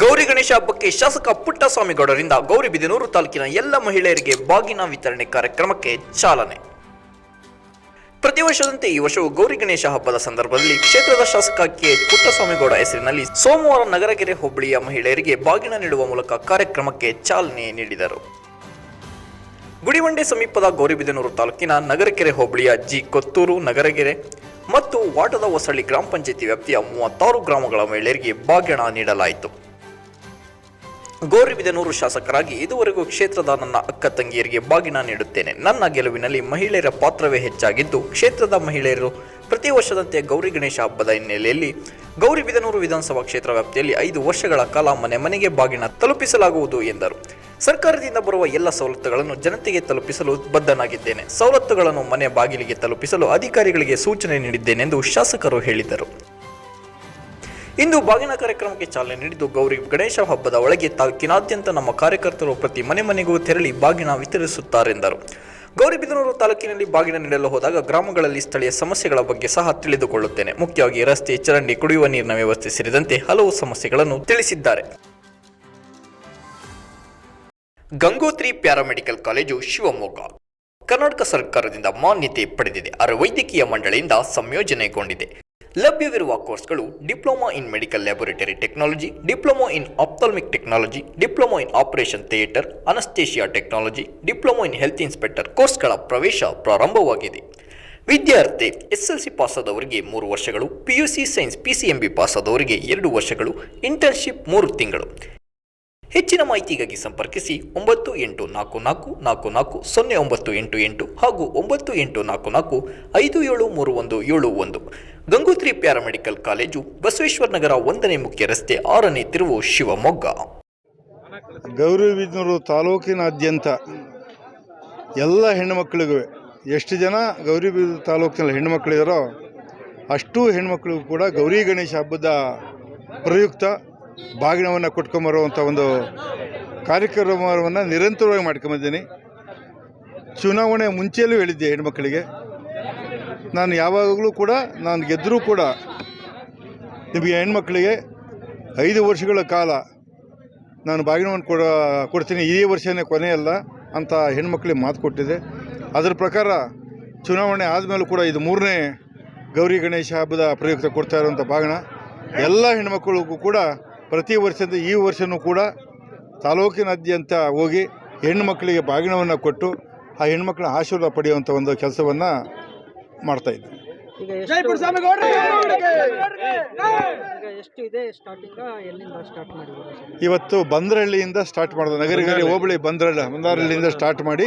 ಗೌರಿ ಗಣೇಶ ಹಬ್ಬಕ್ಕೆ ಶಾಸಕ ಪುಟ್ಟಸ್ವಾಮಿಗೌಡರಿಂದ ಗೌರಿಬಿದನೂರು ತಾಲೂಕಿನ ಎಲ್ಲ ಮಹಿಳೆಯರಿಗೆ ಬಾಗಿನ ವಿತರಣೆ ಕಾರ್ಯಕ್ರಮಕ್ಕೆ ಚಾಲನೆ. ಪ್ರತಿ ವರ್ಷದಂತೆ ಈ ವರ್ಷವೂ ಗೌರಿ ಗಣೇಶ ಹಬ್ಬದ ಸಂದರ್ಭದಲ್ಲಿ ಕ್ಷೇತ್ರದ ಶಾಸಕ ಕೆ ಪುಟ್ಟಸ್ವಾಮಿಗೌಡ ಹೆಸರಿನಲ್ಲಿ ಸೋಮವಾರ ನಗರಗೆರೆ ಹೋಬಳಿಯ ಮಹಿಳೆಯರಿಗೆ ಬಾಗಿನ ನೀಡುವ ಮೂಲಕ ಕಾರ್ಯಕ್ರಮಕ್ಕೆ ಚಾಲನೆ ನೀಡಿದರು. ಗುಡಿವಂಡೆ ಸಮೀಪದ ಗೌರಿಬಿದನೂರು ತಾಲೂಕಿನ ನಗರಕೆರೆ ಹೋಬಳಿಯ ಜಿ ಕೊತ್ತೂರು ನಗರಗೆರೆ ಮತ್ತು ವಾಟದ ಹೊಸಳ್ಳಿ ಗ್ರಾಮ ಪಂಚಾಯಿತಿ ವ್ಯಾಪ್ತಿಯ ಮೂವತ್ತಾರು ಗ್ರಾಮಗಳ ಮಹಿಳೆಯರಿಗೆ ಬಾಗಿನ ನೀಡಲಾಯಿತು. ಗೌರಿಬಿದನೂರು ಶಾಸಕರಾಗಿ ಇದುವರೆಗೂ ಕ್ಷೇತ್ರದ ನನ್ನ ಅಕ್ಕ ತಂಗಿಯರಿಗೆ ಬಾಗಿನ ನೀಡುತ್ತೇನೆ. ನನ್ನ ಗೆಲುವಿನಲ್ಲಿ ಮಹಿಳೆಯರ ಪಾತ್ರವೇ ಹೆಚ್ಚಾಗಿದ್ದು, ಕ್ಷೇತ್ರದ ಮಹಿಳೆಯರು ಪ್ರತಿ ವರ್ಷದಂತೆ ಗೌರಿ ಗಣೇಶ ಹಬ್ಬದ ಹಿನ್ನೆಲೆಯಲ್ಲಿ ಗೌರಿಬಿದನೂರು ವಿಧಾನಸಭಾ ಕ್ಷೇತ್ರ ವ್ಯಾಪ್ತಿಯಲ್ಲಿ ಐದು ವರ್ಷಗಳ ಕಾಲ ಮನೆ ಮನೆಗೆ ಬಾಗಿನ ತಲುಪಿಸಲಾಗುವುದು ಎಂದರು. ಸರ್ಕಾರದಿಂದ ಬರುವ ಎಲ್ಲ ಸವಲತ್ತುಗಳನ್ನು ಜನತೆಗೆ ತಲುಪಿಸಲು ಬದ್ಧನಾಗಿದ್ದೇನೆ. ಸವಲತ್ತುಗಳನ್ನು ಮನೆ ಬಾಗಿಲಿಗೆ ತಲುಪಿಸಲು ಅಧಿಕಾರಿಗಳಿಗೆ ಸೂಚನೆ ನೀಡಿದ್ದೇನೆಂದು ಶಾಸಕರು ಹೇಳಿದರು. ಇಂದು ಬಾಗಿನ ಕಾರ್ಯಕ್ರಮಕ್ಕೆ ಚಾಲನೆ ನೀಡಿದ್ದು ಗೌರಿ ಗಣೇಶ ಹಬ್ಬದ ಒಳಗೆ ತಾಲೂಕಿನಾದ್ಯಂತ ನಮ್ಮ ಕಾರ್ಯಕರ್ತರು ಪ್ರತಿ ಮನೆ ಮನೆಗೂ ತೆರಳಿ ಬಾಗಿನ ವಿತರಿಸುತ್ತಾರೆಂದರು ಗೌರಿಬಿದನೂರು ತಾಲೂಕಿನಲ್ಲಿ ಬಾಗಿನ ನೀಡಲು ಹೋದಾಗ ಗ್ರಾಮಗಳಲ್ಲಿ ಸ್ಥಳೀಯ ಸಮಸ್ಯೆಗಳ ಬಗ್ಗೆ ಸಹ ತಿಳಿದುಕೊಳ್ಳುತ್ತೇನೆ. ಮುಖ್ಯವಾಗಿ ರಸ್ತೆ, ಚರಂಡಿ, ಕುಡಿಯುವ ನೀರಿನ ವ್ಯವಸ್ಥೆ ಸೇರಿದಂತೆ ಹಲವು ಸಮಸ್ಯೆಗಳನ್ನು ತಿಳಿಸಿದ್ದಾರೆ. Gangotri paramedical college Shivamogga. Karnataka ಸರ್ಕಾರದಿಂದ ಮಾನ್ಯತೆ ಪಡೆದಿದೆ. ಅರೆ ವೈದ್ಯಕೀಯ ಮಂಡಳಿಯಿಂದ ಸಂಯೋಜನೆಗೊಂಡಿದೆ. ಲಭ್ಯವಿರುವ ಕೋರ್ಸ್ಗಳು diploma in medical laboratory technology, diploma in ophthalmic technology, diploma in operation theatre, anaesthesia technology, diploma in health inspector ಕೋರ್ಸ್ಗಳ ಪ್ರವೇಶ ಪ್ರಾರಂಭವಾಗಿದೆ. ವಿದ್ಯಾರ್ಥಿ ಎಸ್ಎಲ್ಸಿ ಪಾಸಾದವರಿಗೆ ಮೂರು ವರ್ಷಗಳು ಪಿಯುಸಿ ಸೈನ್ಸ್ ಪಿಸಿಎಂಬಿ ಪಾಸಾದವರಿಗೆ ಎರಡು ವರ್ಷಗಳು, ಇಂಟರ್ನ್ಶಿಪ್ ಮೂರು ತಿಂಗಳು. ಹೆಚ್ಚಿನ ಮಾಹಿತಿಗಾಗಿ ಸಂಪರ್ಕಿಸಿ ಒಂಬತ್ತು ಎಂಟು ನಾಲ್ಕು ನಾಲ್ಕು ನಾಲ್ಕು ನಾಲ್ಕು ಸೊನ್ನೆ ಒಂಬತ್ತು ಎಂಟು ಎಂಟು ಹಾಗೂ ಒಂಬತ್ತು ಎಂಟು ನಾಲ್ಕು ನಾಲ್ಕು ಐದು ಏಳು ಮೂರು ಒಂದು ಏಳು ಒಂದು. ಗಂಗೋತ್ರಿ ಪ್ಯಾರಾಮೆಡಿಕಲ್ ಕಾಲೇಜು ಬಸವೇಶ್ವರ ನಗರ ಒಂದನೇ ಮುಖ್ಯ ರಸ್ತೆ ಆರನೇ ತಿರುವು ಶಿವಮೊಗ್ಗ. ಗೌರಿಬಿದನೂರು ತಾಲೂಕಿನಾದ್ಯಂತ ಎಲ್ಲ ಹೆಣ್ಣುಮಕ್ಕಳಿಗೂ ಎಷ್ಟು ಜನ ಗೌರಿಬಿದನೂರು ತಾಲೂಕಿನಲ್ಲಿ ಹೆಣ್ಣುಮಕ್ಕಳಿದಾರೋ ಅಷ್ಟು ಹೆಣ್ಮಕ್ಳಿಗೂ ಕೂಡ ಗೌರಿ ಗಣೇಶ ಹಬ್ಬದ ಪ್ರಯುಕ್ತ ಬಾಗಿನವನ್ನು ಕೊಟ್ಕೊಂಬರುವಂಥ ಒಂದು ಕಾರ್ಯಕ್ರಮವನ್ನು ನಿರಂತರವಾಗಿ ಮಾಡ್ಕೊಂಬಂದಿದ್ದೀನಿ ಚುನಾವಣೆ ಮುಂಚೆಯಲ್ಲೂ ಹೇಳಿದ್ದೆ ಹೆಣ್ಮಕ್ಳಿಗೆ. ನಾನು ಯಾವಾಗಲೂ ಕೂಡ ನಾನು ಗೆದ್ದರೂ ಕೂಡ ನಿಮಗೆ ಹೆಣ್ಮಕ್ಳಿಗೆ ಐದು ವರ್ಷಗಳ ಕಾಲ ನಾನು ಬಾಗಿನವನ್ನು ಕೊಡ ಕೊಡ್ತೀನಿ. ಈ ವರ್ಷನೇ ಕೊನೆಯಲ್ಲ ಅಂತ ಹೆಣ್ಮಕ್ಳಿಗೆ ಮಾತು ಕೊಟ್ಟಿದೆ ಅದರ ಪ್ರಕಾರ ಚುನಾವಣೆ ಆದಮೇಲೂ ಕೂಡ ಇದು ಮೂರನೇ ಗೌರಿ ಗಣೇಶ ಹಬ್ಬದ ಪ್ರಯುಕ್ತ ಕೊಡ್ತಾ ಇರುವಂಥ ಬಾಗಿನ ಎಲ್ಲ ಹೆಣ್ಮಕ್ಳಿಗೂ ಕೂಡ ಪ್ರತಿ ವರ್ಷದ ಈ ವರ್ಷವೂ ಕೂಡ ತಾಲೂಕಿನಾದ್ಯಂತ ಹೋಗಿ ಹೆಣ್ಮಕ್ಕಳಿಗೆ ಬಾಗಿನವನ್ನು ಕೊಟ್ಟು ಆ ಹೆಣ್ಮಕ್ಳ ಆಶೀರ್ವಾದ ಪಡೆಯುವಂಥ ಒಂದು ಕೆಲಸವನ್ನು ಮಾಡ್ತಾ ಇದ್ದೆ. ಎಷ್ಟು ಈಗ ಎಷ್ಟು ಇದೆ ಸ್ಟಾರ್ಟಿಂಗ್ ಎಲ್ಲಿಂದ ಸ್ಟಾರ್ಟ್ ಮಾಡಿದ್ದೀರಾ ಇವತ್ತು ಬಂದ್ರಹಳ್ಳಿಯಿಂದ ಸ್ಟಾರ್ಟ್ ಮಾಡಿದೆ. ನಗರಗಳಲ್ಲಿ ಹೋಬಳಿ ಬಂದ್ರಳ್ಳಿ ಬಂದಾರಳ್ಳಿಯಿಂದ ಸ್ಟಾರ್ಟ್ ಮಾಡಿ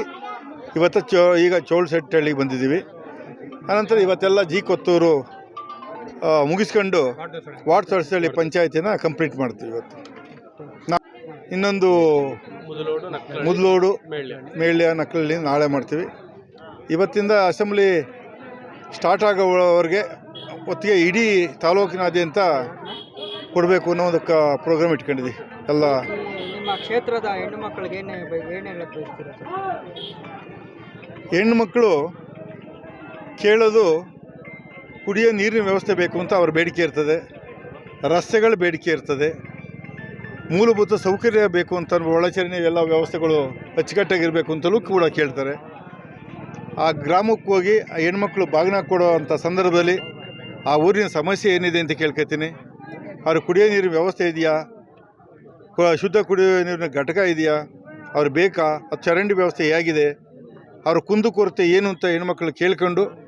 ಇವತ್ತು ಚೋ ಈಗ ಚೋಳಸೆಟ್ಟಹಳ್ಳಿಗೆ ಬಂದಿದ್ದೀವಿ. ಆನಂತರ ಇವತ್ತೆಲ್ಲ ಜಿ ಕೊತ್ತೂರು ಮುಗಿಸ್ಕೊಂಡು ವಾರ್ಡ್ ತಳಸಳ್ಳಿ ಪಂಚಾಯತಿನ ಕಂಪ್ಲೀಟ್ ಮಾಡ್ತೀವಿ ಇವತ್ತು. ನಾ ಇನ್ನೊಂದು ಮುದ್ಲೋಡು ಮೇಳ್ಯ ನಕಲಲ್ಲಿ ನಾಳೆ ಮಾಡ್ತೀವಿ. ಇವತ್ತಿಂದ ಅಸೆಂಬ್ಲಿ ಸ್ಟಾರ್ಟ್ ಆಗೋವರೆಗೆ ಒತ್ತಿಗೆ ಇಡೀ ತಾಲೂಕಿನಾದ್ಯಂತ ಕೊಡಬೇಕು ಅನ್ನೋ ಒಂದು ಕ ಪ್ರೋಗ್ರಾಮ್ ಇಟ್ಕೊಂಡಿದ್ವಿ ಎಲ್ಲ ಕ್ಷೇತ್ರದ ಹೆಣ್ಣು ಮಕ್ಕಳಿಗೆ ಸರ್? ಹೆಣ್ಮಕ್ಳು ಕೇಳೋದು ಕುಡಿಯೋ ನೀರಿನ ವ್ಯವಸ್ಥೆ ಬೇಕು ಅಂತ ಅವ್ರ ಬೇಡಿಕೆ ಇರ್ತದೆ. ರಸ್ತೆಗಳ ಬೇಡಿಕೆ ಇರ್ತದೆ. ಮೂಲಭೂತ ಸೌಕರ್ಯ ಬೇಕು ಅಂತ ಒಳಚರಣೆ ಎಲ್ಲ ವ್ಯವಸ್ಥೆಗಳು ಅಚ್ಚುಕಟ್ಟಾಗಿರಬೇಕು ಅಂತಲೂ ಕೂಡ ಕೇಳ್ತಾರೆ. ಆ ಗ್ರಾಮಕ್ಕೆ ಹೋಗಿ ಆ ಹೆಣ್ಮಕ್ಳು ಬಾಗಿನ ಕೊಡೋ ಅಂಥ ಸಂದರ್ಭದಲ್ಲಿ ಆ ಊರಿನ ಸಮಸ್ಯೆ ಏನಿದೆ ಅಂತ ಕೇಳ್ಕೊತೀನಿ. ಅವ್ರ ಕುಡಿಯೋ ನೀರಿನ ವ್ಯವಸ್ಥೆ ಇದೆಯಾ? ಶುದ್ಧ ಕುಡಿಯೋ ನೀರಿನ ಘಟಕ ಇದೆಯಾ? ಅವ್ರು ಬೇಕಾ? ಅದು ಚರಂಡಿ ವ್ಯವಸ್ಥೆ ಹೇಗಿದೆ? ಅವ್ರ ಕುಂದುಕೊರತೆ ಏನು ಅಂತ ಹೆಣ್ಮಕ್ಳು ಕೇಳ್ಕೊಂಡು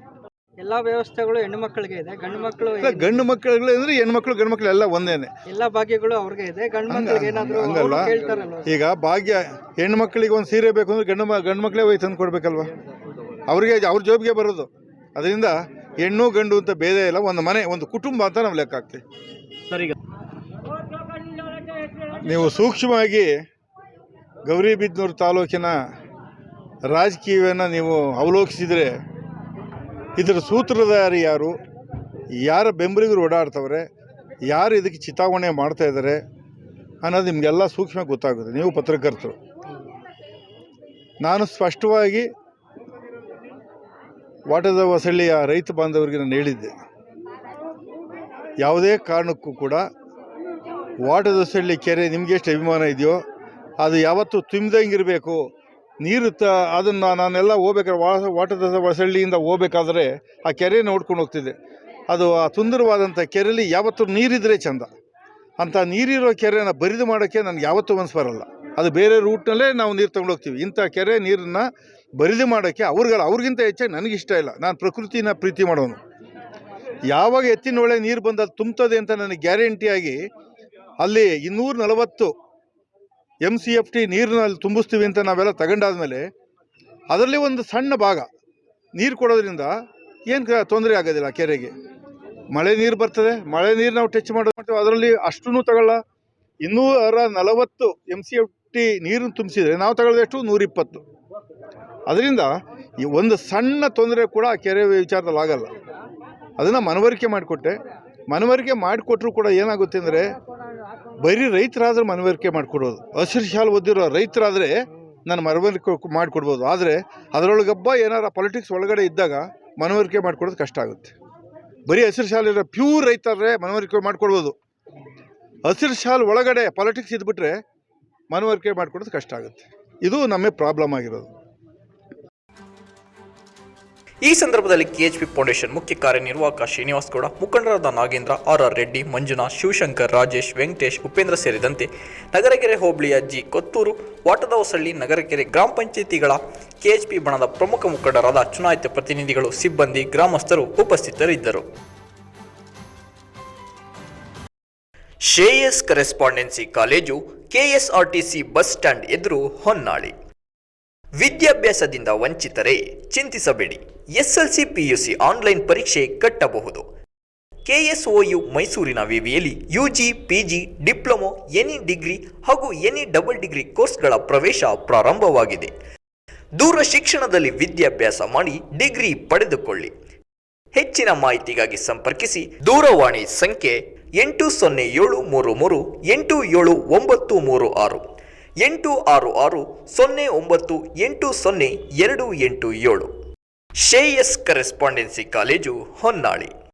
ಎಲ್ಲ ವ್ಯವಸ್ಥೆಗಳು ಹೆಣ್ಣು ಮಕ್ಕಳಿಗೆ ಇದೆ ಗಂಡು ಮಕ್ಕಳು ಗಂಡು ಮಕ್ಕಳು ಅಂದರೆ ಹೆಣ್ಮಕ್ಳು ಗಂಡು ಮಕ್ಕಳು ಎಲ್ಲ ಒಂದೇನೆ. ಎಲ್ಲ ಭಾಗ್ಯಗಳು ಅವ್ರಿಗೆ ಇದೆ. ಗಂಡು ಮಕ್ಕಳಿಗೆ ಏನಾದ್ರು ಹಂಗಲ್ಲ. ಕೇಳ್ತಾರಲ್ವ? ಈಗ ಭಾಗ್ಯ ಹೆಣ್ಣು ಹೆಣ್ಮಕ್ಳಿಗೆ ಒಂದು ಸೀರೆ ಬೇಕು ಅಂದ್ರೆ ಗಂಡು ಗಂಡು ಮಕ್ಕಳೇ ಹೋಗಿ ತಂದು ಕೊಡ್ಬೇಕಲ್ವ? ಅವ್ರಿಗೆ ಅವ್ರ ಜೋಬಿಗೆ ಬರೋದು. ಅದರಿಂದ ಹೆಣ್ಣು ಗಂಡು ಅಂತ ಭೇದ ಇಲ್ಲ. ಒಂದು ಮನೆ ಒಂದು ಕುಟುಂಬ ಅಂತ ನಾವು ಲೆಕ್ಕ ಹಾಕ್ತೀವಿ. ನೀವು ಸೂಕ್ಷ್ಮವಾಗಿ ಗೌರಿಬಿದನೂರು ತಾಲೂಕಿನ ರಾಜಕೀಯವನ್ನು ನೀವು ಅವಲೋಕಿಸಿದರೆ ಇದರ ಸೂತ್ರಧಾರಿ ಯಾರು? ಯಾರ ಬೆಂಬಲಿಗರು ಓಡಾಡ್ತವ್ರೆ? ಯಾರು ಇದಕ್ಕೆ ಚಿತಾವಣೆ ಮಾಡ್ತಾ ಇದ್ದಾರೆ ಅನ್ನೋದು ನಿಮಗೆಲ್ಲ ಸೂಕ್ಷ್ಮ ಗೊತ್ತಾಗುತ್ತೆ. ನೀವು ಪತ್ರಕರ್ತರು. ನಾನು ಸ್ಪಷ್ಟವಾಗಿ ವಾಟದ ಹೊಸಳ್ಳಿಯ ರೈತ ಬಾಂಧವರಿಗೆ ನಾನು ಹೇಳಿದ್ದೆ. ಯಾವುದೇ ಕಾರಣಕ್ಕೂ ಕೂಡ ವಾಟದ ಹೊಸಳ್ಳಿ ಕೆರೆ ನಿಮಗೆ ಎಷ್ಟು ಅಭಿಮಾನ ಇದೆಯೋ, ಅದು ಯಾವತ್ತೂ ತುಂಬಿದಂಗಿರಬೇಕು ನೀರು ತ ಅದನ್ನು ನಾನೆಲ್ಲ ಹೋಗ್ಬೇಕಾದ್ರೆ ವಾ ವಾಟದ ಹೊಸಳ್ಳಿಯಿಂದ ಹೋಗ್ಬೇಕಾದ್ರೆ ಆ ಕೆರೆ ನೋಡ್ಕೊಂಡು ಹೋಗ್ತಿದ್ದೆ. ಅದು ಆ ಸುಂದರವಾದಂಥ ಕೆರೆಯಲ್ಲಿ ಯಾವತ್ತೂ ನೀರಿದ್ರೆ ಚಂದ. ಅಂಥ ನೀರಿರೋ ಕೆರೆನ ಬರಿದು ಮಾಡೋಕ್ಕೆ ನನಗೆ ಯಾವತ್ತೂ ಮನಸ್ಸು ಬರಲ್ಲ. ಅದು ಬೇರೆ ರೂಟ್ನಲ್ಲೇ ನಾವು ನೀರು ತಗೊಂಡು ಹೋಗ್ತೀವಿ. ಇಂಥ ಕೆರೆ ನೀರನ್ನು ಬರಿದು ಮಾಡೋಕ್ಕೆ ಅವ್ರುಗಳ, ಅವ್ರಿಗಿಂತ ಹೆಚ್ಚಾಗಿ ನನಗಿಷ್ಟ ಇಲ್ಲ. ನಾನು ಪ್ರಕೃತಿನ ಪ್ರೀತಿ ಮಾಡೋನು. ಯಾವಾಗ ಎತ್ತಿನ ಒಳ್ಳೆ ನೀರು ಬಂದು ಅದು ತುಂಬ್ತದೆ ಅಂತ ನನಗೆ ಗ್ಯಾರಂಟಿಯಾಗಿ ಅಲ್ಲಿ ಇನ್ನೂರ ನಲವತ್ತು ಎಂ ಸಿ ಎಫ್ ಟಿ ನೀರಿನಲ್ಲಿ ತುಂಬಿಸ್ತೀವಿ ಅಂತ ನಾವೆಲ್ಲ ತಗೊಂಡಾದ್ಮೇಲೆ ಅದರಲ್ಲಿ ಒಂದು ಸಣ್ಣ ಭಾಗ ನೀರು ಕೊಡೋದ್ರಿಂದ ಏನು ತೊಂದರೆ ಆಗೋದಿಲ್ಲ ಕೆರೆಗೆ. ಮಳೆ ನೀರು ಬರ್ತದೆ, ಮಳೆ ನೀರು ನಾವು ಟಚ್ ಮಾಡೋದು ಅದರಲ್ಲಿ ಅಷ್ಟೂ ತಗೊಳ್ಳ ಇನ್ನೂರ ನಲವತ್ತು ಎಂ ಸಿ ಎಫ್ ಟಿ ನೀರನ್ನು ತುಂಬಿಸಿದರೆ ನಾವು ತಗೊಳ್ಳೋದು ಎಷ್ಟು? ನೂರಿಪ್ಪತ್ತು. ಅದರಿಂದ ಈ ಒಂದು ಸಣ್ಣ ತೊಂದರೆ ಕೂಡ ಆ ಕೆರೆ ವಿಚಾರದಲ್ಲಿ ಆಗಲ್ಲ. ಅದನ್ನು ಮನವರಿಕೆ ಮಾಡಿಕೊಟ್ಟೆ. ಮನವರಿಕೆ ಮಾಡಿಕೊಟ್ರು ಕೂಡ ಏನಾಗುತ್ತೆ ಅಂದರೆ ಬರೀ ರೈತರಾದ್ರೆ ಮನವರಿಕೆ ಮಾಡಿಕೊಡೋದು. ಹಸಿರು ಶಾಲು ಓದಿರೋ ರೈತರಾದರೆ ನಾನು ಮನವರಿಕೆ ಮಾಡಿಕೊಡ್ಬೋದು. ಆದರೆ ಅದರೊಳಗೊಬ್ಬ ಏನಾರ ಪಾಲಿಟಿಕ್ಸ್ ಒಳಗಡೆ ಇದ್ದಾಗ ಮನವರಿಕೆ ಮಾಡಿಕೊಡೋದು ಕಷ್ಟ ಆಗುತ್ತೆ. ಬರೀ ಹಸಿರು ಶಾಲಿರೋ ಪ್ಯೂರ್ ರೈತರೇ ಮನವರಿಕೆ ಮಾಡಿಕೊಡ್ಬೋದು. ಹಸಿರು ಶಾಲು ಒಳಗಡೆ ಪಾಲಿಟಿಕ್ಸ್ ಇದ್ಬಿಟ್ರೆ ಮನವರಿಕೆ ಮಾಡಿಕೊಡೋದು ಕಷ್ಟ ಆಗುತ್ತೆ. ಇದು ನಮಗೆ ಪ್ರಾಬ್ಲಮ್ ಆಗಿರೋದು. ಈ ಸಂದರ್ಭದಲ್ಲಿ ಕೆಎಚ್ಪಿ ಫೌಂಡೇಶನ್ ಮುಖ್ಯ ಕಾರ್ಯನಿರ್ವಾಹಕ ಶ್ರೀನಿವಾಸ್ ಗೌಡ, ಮುಖಂಡರಾದ ನಾಗೇಂದ್ರ ಆರ್ ಆರ್ ರೆಡ್ಡಿ, ಮಂಜುನಾಥ್, ಶಿವಶಂಕರ್, ರಾಜೇಶ್, ವೆಂಕಟೇಶ್, ಉಪೇಂದ್ರ ಸೇರಿದಂತೆ ನಗರಕೆರೆ ಹೋಬಳಿಯ ಜಿ ಕೊತ್ತೂರು, ವಾಟದವಸಳ್ಳಿ ನಗರಕೆರೆ ಗ್ರಾಮ ಪಂಚಾಯಿತಿಗಳ ಕೆಎಚ್ಪಿ ಬಣದ ಪ್ರಮುಖ ಮುಖಂಡರಾದ ಚುನಾಯಿತ ಪ್ರತಿನಿಧಿಗಳು, ಸಿಬ್ಬಂದಿ, ಗ್ರಾಮಸ್ಥರು ಉಪಸ್ಥಿತರಿದ್ದರು. Shreyas correspondence college, KSRTC bus stand ಎದುರು ಹೊನ್ನಾಳಿ. ವಿದ್ಯಾಭ್ಯಾಸದಿಂದ ವಂಚಿತರೇ ಚಿಂತಿಸಬೇಡಿ. ಎಸ್ಎಲ್ಸಿ, ಪಿಯುಸಿ ಆನ್ಲೈನ್ ಪರೀಕ್ಷೆ ಕಟ್ಟಬಹುದು. ಕೆಎಸ್ಒಯು ಮೈಸೂರಿನ ವಿವಿಯಲ್ಲಿ UG, PG, diploma any degree ಹಾಗೂ ಎನಿ ಡಬಲ್ ಡಿಗ್ರಿ ಕೋರ್ಸ್ಗಳ ಪ್ರವೇಶ ಪ್ರಾರಂಭವಾಗಿದೆ. ದೂರ ಶಿಕ್ಷಣದಲ್ಲಿ ವಿದ್ಯಾಭ್ಯಾಸ ಮಾಡಿ ಡಿಗ್ರಿ ಪಡೆದುಕೊಳ್ಳಿ. ಹೆಚ್ಚಿನ ಮಾಹಿತಿಗಾಗಿ ಸಂಪರ್ಕಿಸಿ. ದೂರವಾಣಿ ಸಂಖ್ಯೆ ಎಂಟು ಸೊನ್ನೆ ಏಳು ಮೂರು ಮೂರು ಎಂಟು ಏಳು ಒಂಬತ್ತು ಮೂರು ಆರು. ಎಂಟು ಆರು ಆರು ಸೊನ್ನೆ ಒಂಬತ್ತು ಎಂಟು ಸೊನ್ನೆ ಎರಡು ಎಂಟು ಏಳು. Shreyas correspondence college Honnali.